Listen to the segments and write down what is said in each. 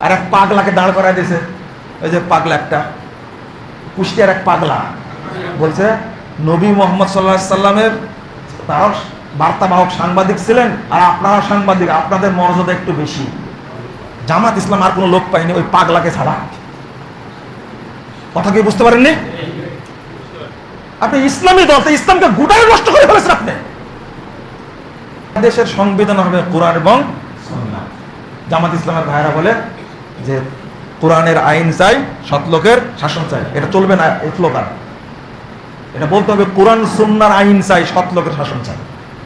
আর এক পাগলাকে দাঁড় করায় দিয়েছে। ওই যে পাগলা একটা। কুষ্টিয়ার এক পাগলা। বলছে, নবী মোহাম্মদ সাল্লাহ সাল্লামের তারাও বার্তাবাহক সাংবাদিক ছিলেন, আর আপনারা সাংবাদিক, আপনাদের মর্যাদা একটু বেশি। জামাত ইসলাম আর কোনো লোক পায়নি ওই পাগলাকে ছাড়া। কথা কি বুঝতে পারেননি? আপনি ইসলামী দল ইসলামকে গোটাই নষ্ট করে ফেলেছেন আপনি। দেশের সংবিধান হবে কোরআন এবং জামাত ইসলামের ভাইরা বলে যে কোরআনের আইন চাই, সৎ লোকের শাসন চাই। এটা চলবে না, এই স্লোগান। এটা বলতে হবে, কোরআন, সুন্নার আইন চাই, সৎ লোকের শাসন চাই।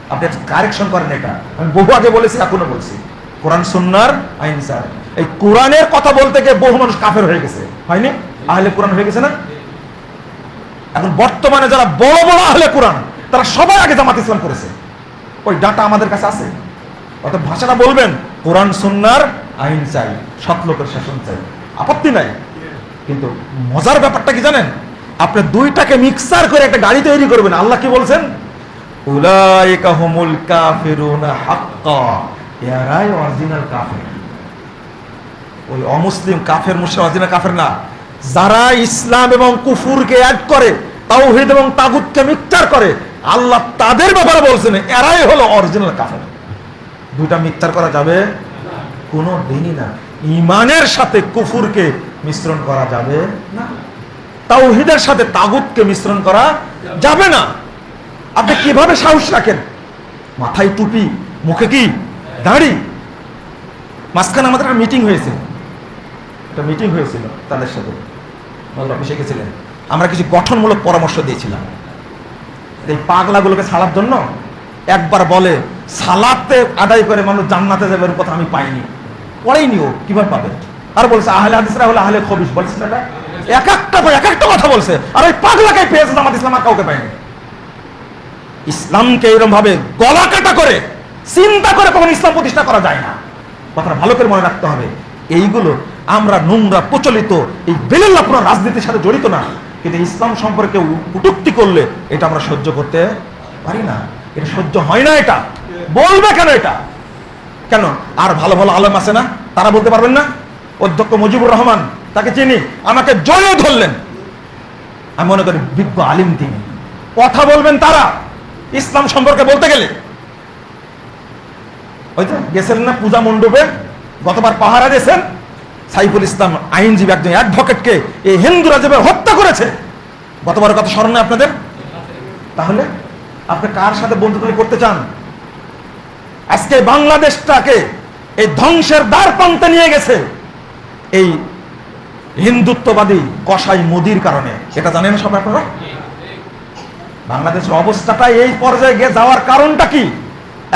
আপনি কারেকশন করেন এটা। আমি বহু আগে বলেছি, এখনও বলছি। কোরআন, সুন্নার আইন চাই। এই কোরআনের কথা বলতে গিয়ে বহু মানুষ কাফের হয়ে গেছে। হয়নি? আহলে কোরআন হয়ে গেছে না? এখন বর্তমানে যারা বড় বড় আহলে কোরআন, তারা সবাই আগে জামাত ইসলাম করেছে। ওই ডাটা আমাদের কাছে আছে। অর্থাৎ ভাষাটা বলবেন, কোরআন, সুন্নার আইন চাই, সৎ লোকের শাসন চাই। আপত্তি নাই। কিন্তু মজার ব্যাপারটা কি জানেন? আপনি দুইটাকে মিক্সার করে একটা গাড়ি তৈরি করবেন। আল্লাহ কি বলছেন? ওই অমুসলিম কাফের, মুসলিম অরিজিনাল কাফের না। যারা ইসলাম এবং কুফুরকে অ্যাড করে, তাওহীদ এবং তাগুতকে মিক্সচার করে, আল্লাহ তাদের ব্যাপারে বলছেন, এরাই হলো অরিজিনাল কাফের। দুইটা মিক্সচার করা যাবে। কোনো দিনই না। ইমানের সাথে কুফুরকে মিশ্রণ করা যাবে না। তাওহীদের সাথে তাগুতকে মিশ্রণ করা যাবে না। আপনি কীভাবে সাহস রাখেন? মাথায় টুপি, মুখে কি? দাড়ি? মাঝখানে আমাদের একটা মিটিং হয়েছে। একটা মিটিং হয়েছিল তাদের সাথে। অফিসে গেছিলেন আমরা কিছু গঠনমূলক পরামর্শ দিয়েছিলাম। এই পাগলাগুলোকে ছাড়ার জন্য একবার বলে, সালাতে আদায় করে মানুষ জান্নাতে যাবে কথা আমি পাইনি। পড়েইনি ও কীভাবে পাবে? আর বলছে, আহলে হাদিসরা হলে আহলে খবিস বলছে না এক একটা এক একটা কথা বলছে। আর ওই পাগলাকে পেয়েছে জামাত ইসলাম আর কাউকে পায়নি। ইসলামকে এরকম ভাবে গলা কাটা করে, চিন্তা করে কখন ইসলাম প্রতিষ্ঠা করা যায় না। কথাটা ভালো করে মনে রাখতে হবে। এইগুলো আমরা নোংরা, প্রচলিত, এই বেলেল্লা পুরো রাজনীতির সাথে জড়িত না। কিন্তু ইসলাম সম্পর্কে উটুক্তি করলে এটা আমরা সহ্য করতে পারি না। এটা সহ্য হয় না এটা। বলবে কেন এটা? কেন? আর ভালো ভালো আলম আছে না? তারা বলতে পারবেন না? অধ্যক্ষ মুজিবুর রহমান, তাকে চিনি, আমাকে জয়ে ধরলেন। আমি মনে করি বিজ্ঞ আলিম তিনি। কথা বলবেন তারা, ইসলাম সম্পর্কে বলতে গেলে। ওই তো গেছেন না পূজা মণ্ডপে? গতবার পাহারা দিয়েছেন। সাইফুল ইসলাম আইনজীবী একজন অ্যাডভোকেটকে এই হিন্দুরা যেভাবে হত্যা করেছে। গতবার কথা স্মরণ আপনাদের? তাহলে আপনি কার সাথে বন্ধুত্ব করতে চান? আজকে বাংলাদেশটাকে এই ধ্বংসের দ্বার প্রান্তে নিয়ে গেছে। এই হিন্দুত্ববাদী কসাই মোদির কারণে। এটা জানেন সব আপনারা? বাংলাদেশের অবস্থাটা এই পর্যায়ে যাওয়ার কারণটা কি?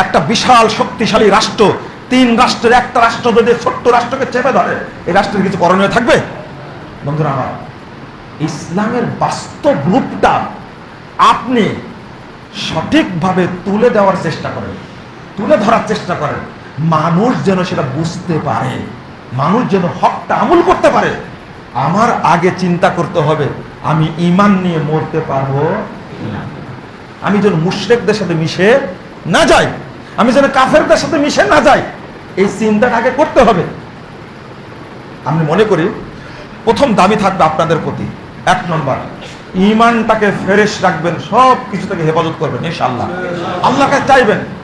একটা বিশাল শক্তিশালী রাষ্ট্র, তিন রাষ্ট্রের, একটা রাষ্ট্র যদি ছোট্ট রাষ্ট্রকে চেপে ধরে, এই রাষ্ট্রের কিছু করণীয় থাকবে? বন্ধুরা আমার, ইসলামের বাস্তব রূপটা আপনি সঠিকভাবে তুলে দেওয়ার চেষ্টা করেন। তুলে ধরার চেষ্টা করেন মানুষ যেন সেটা বুঝতে পারে। মানুষ যেন হকটা আমল করতে পারে। আমার আগে চিন্তা করতে হবে, আমি ইমান নিয়ে মরতে পারব। আমি যেন মুশ্রেকদের সাথে মিশে না যাই, আমি যেন কাফেরদের সাথে মিশে না যাই, এই চিন্তাটা আগে করতে হবে। আমি মনে করি, প্রথম দাবি থাকবে আপনাদের প্রতি। এক নম্বর ইমানটাকে ফেরেশ রাখবেন সব কিছু থেকে হেফাজত করবেন, ইনশাআল্লাহ। আল্লাহকে চাইবেন।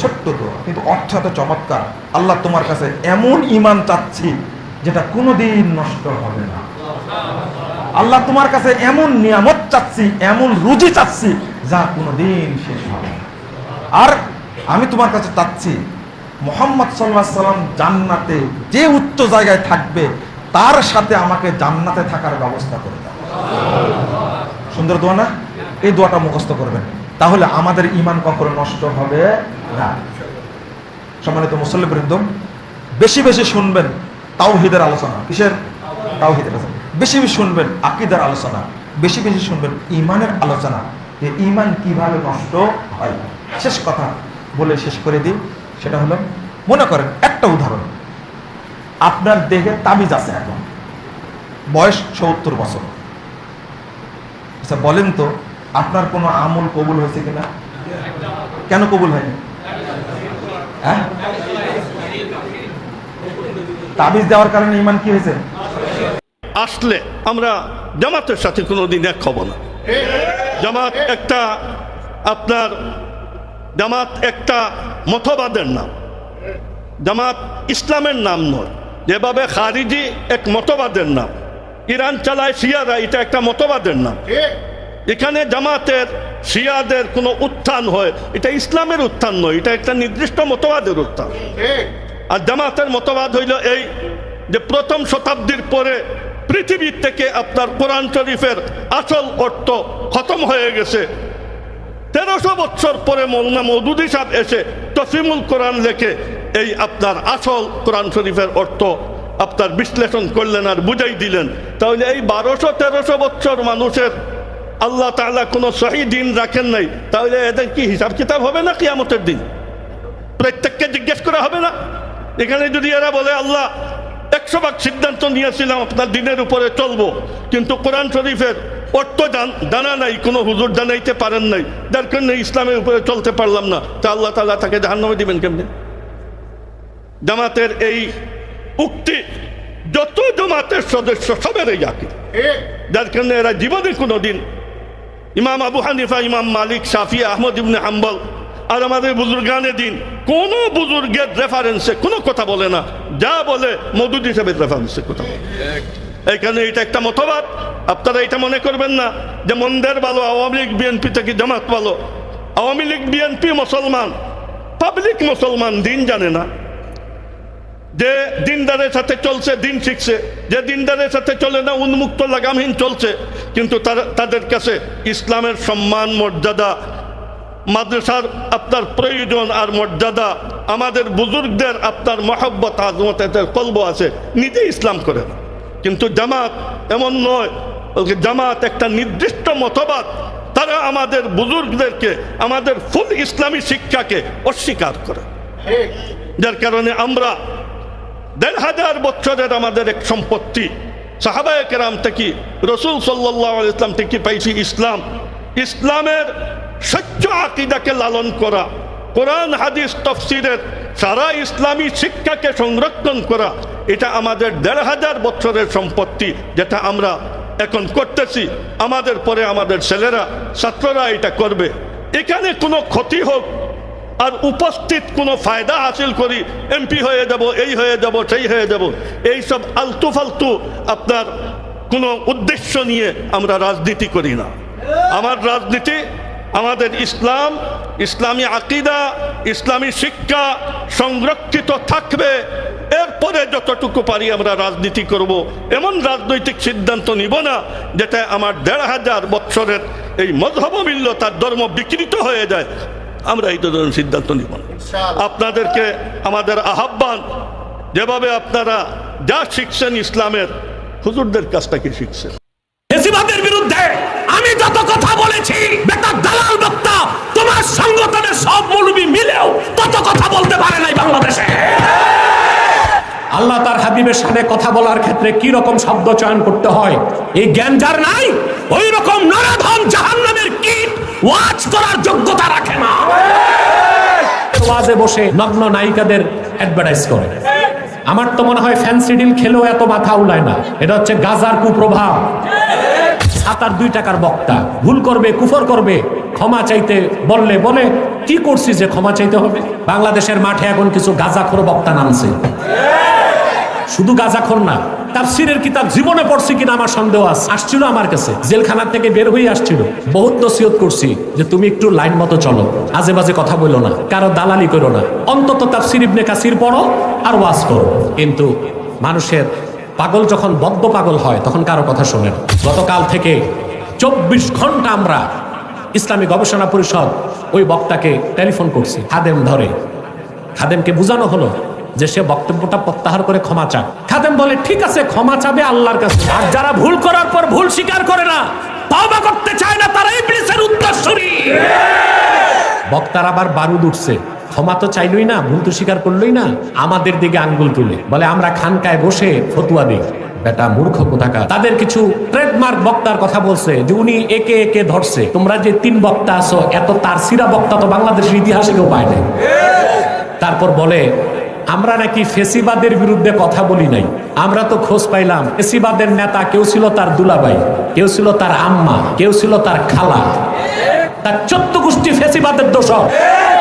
ছোট্ট দোয়া কিন্তু অর্থ এত চমৎকার। আল্লাহ তোমার কাছে এমন ইমান চাচ্ছি যেটা কোনোদিন নষ্ট হবে না। আল্লাহ তোমার কাছে এমন নিয়ামত চাচ্ছি, এমন রুজি চাচ্ছি যা কোনোদিন শেষ হবে। আর আমি তোমার কাছে চাচ্ছি, মোহাম্মদ সাল্লাহ সাল্লাম জান্নাতে যে উচ্চ জায়গায় থাকবে, তার সাথে আমাকে জান্নাতে থাকার ব্যবস্থা করে দাও। সুন্দর দোয়া না? এই দোয়াটা মুখস্থ করবেন। তাহলে আমাদের ইমান কখনো নষ্ট হবে না। সম্মানিত মুসল্লি বৃন্দ বেশি বেশি শুনবেন তাওহিদের আলোচনা। কিসের? তাওহিদের আলোচনা। বেশি বেশি শুনবেন আকিদার আলোচনা। বেশি বেশি শুনবেন ইমানের আলোচনা। যে ইমান কীভাবে নষ্ট হয়। শেষ কথা বলে শেষ করে দিই। সেটা হলো, মনে করেন একটা উদাহরণ। আপনার দেহে তাবিজ আছে এখন। বয়স সত্তর বছর। আচ্ছা বলেন তো আপনার কোনো আমল কবুল হয়েছে কিনা? কেন কবুল হয়নি? হ্যাঁ? তাবিজ দেওয়ার কারণে ইমান কি হয়েছে? আসলে আমরা জামাতের সাথে কোনোদিন এক হব না। জামাত একটা আপনার, জামাত একটা মতবাদের নাম। জামাত ইসলামের নাম নয়। যেভাবে খারিজি এক মতবাদের নাম। ইরান চালায় শিয়ারা, এটা একটা মতবাদের নাম। এখানে জামাতের শিয়াদের কোনো উত্থান হয়। এটা ইসলামের উত্থান নয় এটা একটা নির্দিষ্ট মতবাদের উত্থান। আর জামাতের মতবাদ হইল এই যে প্রথম শতাব্দীর পরে পৃথিবীর থেকে আপনার কোরআন শরীফের আসল অর্থ খতম হয়ে গেছে। তেরোশো বছর পরে মৌলানা মৌদুদি সাহেব এসে তসিমুল কোরআন লেখে এই আপনার আসল কোরআন শরীফের অর্থ আপনার বিশ্লেষণ করলেন আর বুঝাই দিলেন। তাহলে এই বারোশো তেরোশো বছর মানুষের আল্লাহ তাআলা কোনো সহি দিন রাখেন নাই। তাহলে এদের কি হিসাব কিতাব হবে না কিয়ামতের দিন? প্রত্যেককে জিজ্ঞেস করা হবে না? এখানে যদি এরা বলে আল্লাহ একশো ভাগ সিদ্ধান্ত নিয়েছিলাম আপনার দিনের উপরে চলবো কিন্তু কোরআন শরীফের অর্থ জান- নাই কোনো হুজুর জানাইতে পারেন নাই যার কারণে ইসলামের উপরে চলতে পারলাম না। তা আল্লাহ তাআলা তাকে জাহান্নামে দিবেন কেমনে? জামাতের এই উক্তি যত জমাতের সদস্য সবেরই জাতি। যার কারণে এরা জীবনে কোনো দিন ইমাম আবু হানিফা, ইমাম মালিক শাফি আহমদ ইবনে হাম্বল আর আমাদের বুজুর্গানে দিন, কোন বুজুর্গের রেফারেন্সে কোনো কথা বলে না। যা বলে মদুদ হিসেবে রেফারেন্সে কথা বলে। এখানে এটা একটা মতবাদ। আপনারা এটা মনে করবেন না যে মন্দের ভালো, আওয়ামী লীগ, বিএনপি থেকে জামাত ভালো। আওয়ামী লীগ, বিএনপি মুসলমান পাবলিক মুসলমান, দিন জানে না। যে দিনদারের সাথে চলছে দিন শিখছে যে দিনদারের সাথে চলে না উন্মুক্ত লাগামহীন চলছে। কিন্তু তারা তাদের কাছে ইসলামের সম্মান মর্যাদা মাদ্রাসার আপনার প্রয়োজন আর মর্যাদা আমাদের বুজুর্গদের আপনার মহব্বত আজমত এদের কলব আছে নিজে ইসলাম করে না কিন্তু জামাত এমন নয় জামাত একটা নির্দিষ্ট মতবাদ। তারা আমাদের বুজুর্গদেরকে আমাদের ফুল ইসলামী শিক্ষাকে অস্বীকার করে। যার কারণে আমরা দেড় হাজার বছরের আমাদের এক সম্পত্তি। সাহাবায় কেরাম থেকে, রসুল সাল্লাহ ইসলাম থেকে পাইছি ইসলাম। ইসলামের সত্য আকিদাকে লালন করা, কোরআন, হাদিস, তফসিরের সারা ইসলামী শিক্ষাকে সংরক্ষণ করা, এটা আমাদের দেড় হাজার বছরের সম্পত্তি যেটা আমরা এখন করতেছি। আমাদের পরে আমাদের ছেলেরা, ছাত্ররা এটা করবে। এখানে কোনো ক্ষতি হোক আর উপস্থিত কোনো ফায়দা হাসিল করি, এমপি হয়ে যাব, এই হয়ে যাব, সেই হয়ে যাব। এইসব আলতু ফালতু আপনার কোনো উদ্দেশ্য নিয়ে আমরা রাজনীতি করি না। আমার রাজনীতি, আমাদের ইসলাম, ইসলামী আকিদা, ইসলামী শিক্ষা সংরক্ষিত থাকবে। এরপরে যতটুকু পারি আমরা রাজনীতি করব। এমন রাজনৈতিক সিদ্ধান্ত নিব না, যেটা আমার দেড় হাজার বৎসরের এই মধবমিল্য তার ধর্ম বিকৃত হয়ে যায়। আমরা এই ধরনের সিদ্ধান্ত নিব আপনাদেরকে আমাদের আহ্বান যেভাবে আপনারা যা শিখছেন ইসলামের হুজুরদের কাছটাকে শিখছেন বিরুদ্ধে আমি যত কথা বলেছি বেটা দালাল বক্তা তোমার সংগঠনের সব মৌলবী মিলেও তত কথা বলতে পারে নাই বাংলাদেশে। আল্লাহ তার হাবিবের সাথে কথা বলার ক্ষেত্রে কি রকম শব্দ চয়ন করতে হয় এই জ্ঞান যার নাই ওই রকম নরাধম জাহান্নামের ওয়াজ করার যোগ্যতা রাখে না। ওয়াজে বসে নগ্ন নায়িকাদের অ্যাডভার্টাইজ করে। আমার তো মনে হয় ফ্যান্সি ডিল খেলেও এত মাথা উলায় না। এটা হচ্ছে গাজার কুপ্রভাব। সাত আর দুই টাকার বক্তা। ভুল করবে, কুফর করবে, ক্ষমা চাইতে বললে বলে, কি করছি যে ক্ষমা চাইতে হবে? বাংলাদেশের মাঠে এখন কিছু গাজাখোর বক্তা নামছে। শুধু গাজাখোর না তাফসিরের কিতাব জীবনে পড়ছি কিনা আমার সন্দেহ আছে। আসছিল আমার কাছে। জেলখানা থেকে বের হয়ে আসছিল। বহুত নসিহত করছি যে তুমি একটু লাইন মতো চলো। আজে বাজে কথা বলো না। কারও দালালি করো না। অন্তত তাফসির ইবনে কাসির পড়ো আর ওয়াজ করো। কিন্তু মানুষের পাগল যখন বদ্ধ পাগল হয়, তখন কারও কথা শোনে না। গতকাল থেকে চব্বিশ ঘণ্টা আমরা ইসলামী গবেষণা পরিষদ ওই বক্তাকে টেলিফোন করছি। খাদেম ধরে। খাদেমকে বোঝানো হলো যে সে বক্তব্যটা প্রত্যাহার করে ক্ষমা চায়। খাদেম বলে, ঠিক আছে, ক্ষমা চাবে আল্লাহর কাছে। আর যারা ভুল করার পর ভুল স্বীকার করে না, তওবা করতে চায় না, তারা ইবলিসের উত্তরসূরি। বক্তার আবার বারুদ উঠছে। ক্ষমা তো চাইলই না, ভুল তো স্বীকার করলই না। আমাদের দিকে আঙ্গুল তুলে, বলে, আমরা খানকায় বসে ফতুয়া দিই। বেটা, মূর্খ কোথাকা তাদের কিছু ট্রেডমার্ক বক্তার কথা বলছে, যে উনি একে একে ধরছে। তোমরা যে তিন বক্তা আছো, এত তার সিরা বক্তা তো বাংলাদেশের ইতিহাসে কেউ পায় নাই। তারপর বলে আমরা নাকি ফেসিবাদের বিরুদ্ধে কথা বলি নাই। আমরা তো খোঁজ পাইলাম, ফেসিবাদের নেতা কেউ ছিল তার দুলাবাই কেউ ছিল তার আম্মা, কেউ ছিল তার খালা। তার চোদ্দ গোষ্ঠী ফেসিবাদের দোষক।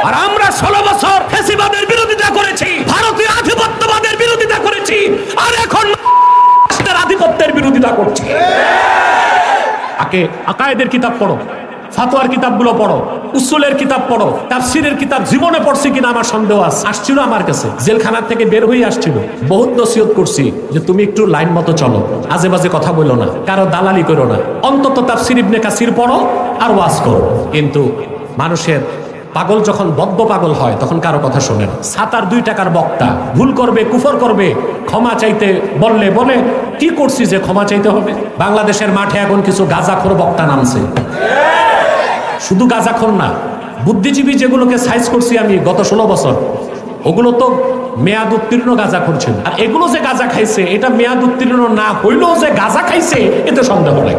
আর আমরা ষোলো বছর ফেসিবাদের বিরোধিতা করেছি, ভারতীয় আধিপত্যবাদের বিরোধিতা করেছি, আর এখন আধিপত্যের বিরোধিতা করছি। আকে আকায়েদের কিতাব পড়ো। ফাতোয়ার কিতাবগুলো পড়ো, উসুলের কিতাব পড়ো, তাফসিরের কিতাব জীবনে পড়ছি কিনা আমার সন্দেহ আছে। আসছিল আমার কাছে, জেলখানার থেকে বের হয়ে আসছিল। বহুত নসিহত করছি যে তুমি একটু লাইন মতো চলো আজে বাজে কথা বলো না, কারও দালালি করো না। অন্তত তাফসির ইবনে কাসির পড়ো আর ওয়াজ করো। কিন্তু মানুষের পাগল যখন বদ্ধ পাগল হয়, তখন কারও কথা শোনে না। সাতার দুই টাকার বক্তা, ভুল করবে, কুফর করবে, ক্ষমা চাইতে বললে বলে, কি করছি যে ক্ষমা চাইতে হবে? বাংলাদেশের মাঠে এখন কিছু গাজাখোর বক্তা নামছে। শুধু গাজাখোর না, বুদ্ধিজীবী যেগুলোকে সাইজ করছি আমি গত ষোলো বছর, ওগুলো তো মেয়াদ উত্তীর্ণ গাজা করছেন আর এগুলো যে গাঁজা খাইছে, এটা মেয়াদ উত্তীর্ণ না হইলেও যে গাঁজা খাইছে, এতে সন্দেহ নাই।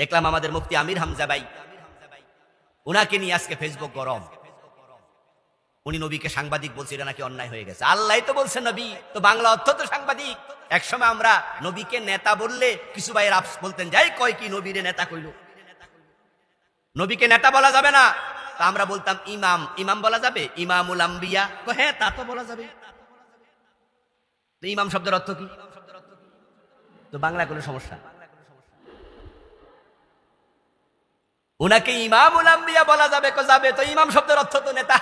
দেখলাম আমাদের মুক্তি আমির হামজা ভাই, উনাকে নিয়ে আজকে ফেসবুক গরম। উনি নবীকে সাংবাদিক বলছে এটা নাকি অন্যায় হয়ে গেছে। আল্লাহ তো বলছে নবী, তো বাংলা অর্থ তো সাংবাদিক। একসময় আমরা নবীকে নেতা বললে কিছু ভাইয়ের আপস বলতেন, যাই কয় কি নবীরে নেতা কইল। নবীকে নেতা বলা যাবে না। তা আমরা বলতাম ইমাম। ইমাম বলা যাবে? ইমামুল আম্বিয়া। হ্যাঁ তা তো বলা যাবে। ইমাম শব্দের অর্থ কি? তো বাংলা কোনো সমস্যা? ওনাকে ইমাম উলাম্বিয়া বলা যাবে, কো যাবে। তো ইমাম শব্দের অর্থ তো নেতা।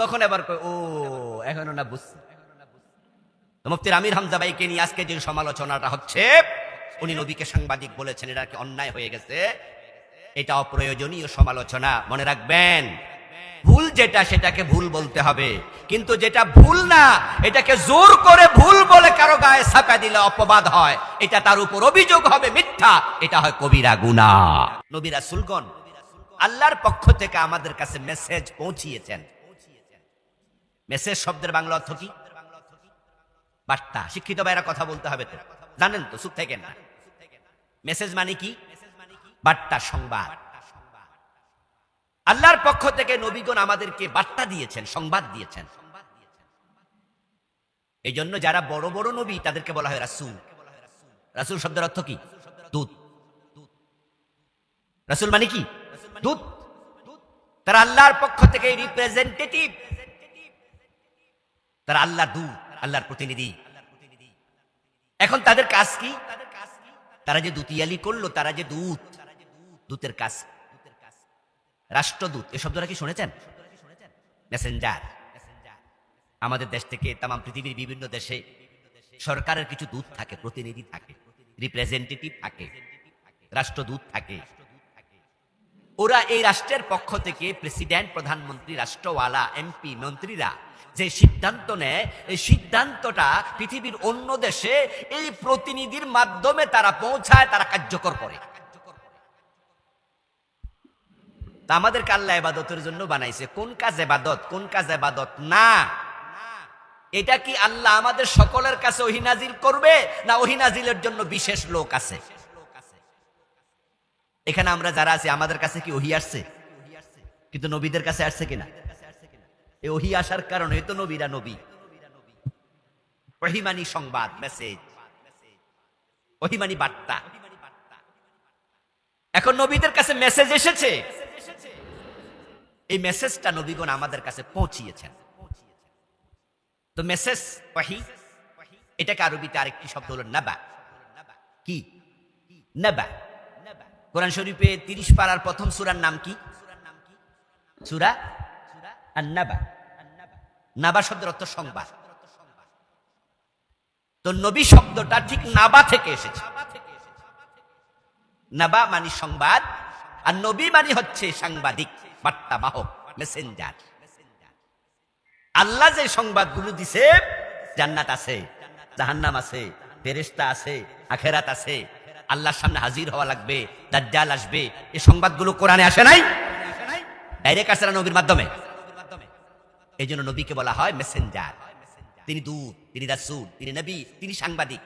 তখন এবার ও, এখন না বুঝছি। মুফতির আমির হামজা ভাইকে নিয়ে আজকে যে সমালোচনাটা হচ্ছে, উনি নবীকে সাংবাদিক বলেছেন এটা কি অন্যায় হয়ে গেছে। এটা অপ্রয়োজনীয় সমালোচনা, মনে রাখবেন। ভুল যেটা, সেটাকে ভুল বলতে হবে। কিন্তু যেটা ভুল না, এটাকে জোর করে ভুল বলে কারও গায়ে ছাপা দিলে অপবাদ হয়। এটা তার উপর অভিযোগ হবে মিথ্যা। এটা হয় কবিরা গুনা নবীরা সুলগন আল্লাহর পক্ষ থেকে আমাদের কাছে মেসেজ পৌঁছিয়েছেন। মেসেজ শব্দের বাংলা অর্থ কি? বার্তা। শিক্ষিত ভাইরা কথা বলতে হবে তো। জানেন তো সুখ থাকেন না। মেসেজ মানে কি? বার্তা সংবাদ। আল্লাহর পক্ষ থেকে নবীগণ আমাদেরকে বার্তা দিয়েছেন, সংবাদ দিয়েছেন। এই জন্য যারা বড় বড় নবী, তাদেরকে বলা হয় রাসুল। রাসুল শব্দের অর্থ কি? রাসুল মানে কি? তারা আল্লাহর পক্ষ থেকে রিপ্রেজেন্টেটিভ তারা আল্লাহ দূত, আল্লাহর প্রতিনিধি। এখন তাদের কাজ কি? তারা যে দুতিয়ালি করল, তারা যে দূত। দূতের কাজ। রাষ্ট্রদূত, এ শব্দটা কি শুনেছেন? মেসেঞ্জার আমাদের দেশ থেকে তাম পৃথিবীর বিভিন্ন দেশে সরকারের কিছু দূত থাকে, প্রতিনিধি থাকে রিপ্রেজেন্টেটিভ থাকে, রাষ্ট্রদূত থাকে। ওরা এই রাষ্ট্রের পক্ষ থেকে প্রেসিডেন্ট, প্রধানমন্ত্রী, রাষ্ট্রওয়ালা, এমপি, মন্ত্রীরা যে সিদ্ধান্ত নেয়, এই সিদ্ধান্তটা পৃথিবীর অন্য দেশে এই প্রতিনিধির মাধ্যমে তারা পৌঁছায়, তারা কার্যকর করে। তা আমাদেরকে আল্লাহ এবাদতের জন্য বানাইছে। কোন কাজ এবাদত কোন কাজ এবাদত না। এটা কি আল্লাহ আমাদের সকলের কাছে ওহিনাজিল করবে, না ওহিনাজিলের জন্য বিশেষ লোক আছে? এখানে আমরা যারা আছি, আমাদের কাছে কি ওহি আসছে? কিন্তু নবীদের কাছে আসছে কিনা? এই ওহি আসার কারণে তো নবীরা নবী। ওহিমানি সংবাদ, মেসেজ। ওহিমানি বার্তা। এখন নবীদের কাছে মেসেজ এসেছে। এই মেসেজটা নবীগণ আমাদের কাছে পৌঁছিয়েছেন। তো মেসেজ ওয়াহি, এটাকে আরবিতে আরেকটি শব্দ হলো নাবা। কি? নাবা। কোরআন শরীফে তিরিশ পাড়ার প্রথম সুরার নাম কি? সুরা আর নাবা নাবা শব্দের অর্থ সংবাদ। তো নবী শব্দটা ঠিক নাবা থেকে এসেছে। নাবা মানে সংবাদ, আর নবী মানে হচ্ছে সাংবাদিক। বার্তা বাহক মেসেঞ্জার আল্লাহ যে সংবাদগুলো দিছে, জান্নাত আছে, জাহান্নাম আছে, ফেরেশতা আছে, আখেরাত আছে, আল্লাহর সামনে হাজির হওয়া লাগবে, দাজ্জাল আসবে। এই সংবাদগুলো কোরআনে আসে নাই? ডাইরেক্ট আসে না নবীর মাধ্যমে? এই জন্য নবীকে বলা হয় মেসেঞ্জার তিনি দূত, তিনি রাসূল, তিনি নবী, তিনি সাংবাদিক।